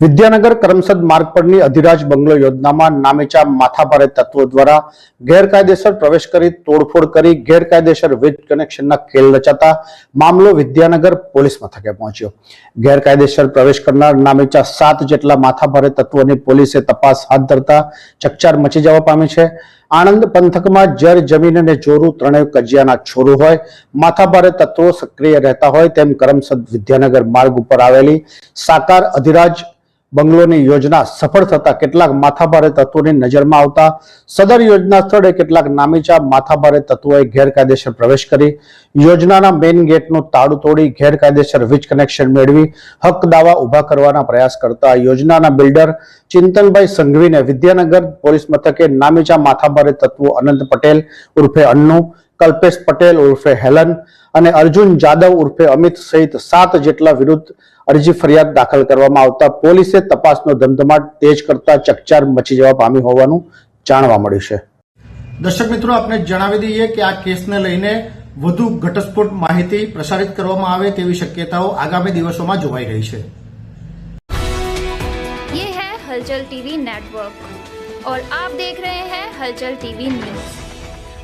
વિદ્યાનગર કરમસદ માર્ગ પરની અધિરાજ બંગલો યોજનામાં નામેચા માથાભારે તત્વો દ્વારા ગેરકાયદેસર પ્રવેશ કરી, તોડફોડ કરી, ગેરકાયદેસર વીજ કનેક્શનના ખેલ રચાતા મામલો વિદ્યાનગર પોલીસ મથકે પહોંચ્યો. ગેરકાયદેસર પ્રવેશ કરનાર નામેચા સાત જેટલા માથાભારે તત્વોની પોલીસે તપાસ હાથ ધરતા ચકચાર મચી જવા પામી છે. આણંદ પંથકમાં જર જમીન અને જોરું ત્રણેય કજિયાના છોરું હોય, માથાભારે તત્વો સક્રિય રહેતા હોય તેમ કરમસદ વિદ્યાનગર માર્ગ ઉપર આવેલી સાકાર અધિરાજ બંગલોની યોજના સફળ થતા કેટલાક માથાભારે તત્વોની નજરમાં આવતા સદર યોજના સ્થળે કેટલાક નામીચા માથાભારે તત્વોએ ગેરકાયદેસર પ્રવેશ કરી. યોજનાના મેઇન ગેટનું તાળું તોડી ગેરકાયદેસર વીજ કનેક્શન મેળવી હક દાવા ઊભા કરવાના પ્રયાસ કરતા યોજનાના બિલ્ડર ચિંતનભાઈ સંઘવીને વિદ્યાનગર પોલીસ મથકે નામીચા માથાભારે તત્વો અનંત પટેલ ઉર્ફે અન્નુ કલ્પેશ પટેલ ઉર્ફે હેલન અને અર્જુન જાદવ ઉર્ફે અમિત સહિત સાત જેટલા વિરુદ્ધ અરજી ફરિયાદ દાખલ કરવામાં આવતા પોલીસે તપાસનો ધમધમાટ તેજ કરતા ચકચાર મચી જવા પામી હોવાનું જાણવા મળ્યું છે દર્શક મિત્રો આપને જણાવી દઈએ કે આ કેસને લઈને વધુ ઘટસ્ફોટ માહિતી પ્રસારિત કરવામાં આવે તેવી શક્યતાઓ આગામી દિવસોમાં જોવાઈ રહી છે ये है हलचल टीवी नेटवर्क और आप देख रहे हैं हलचल टीवी न्यूज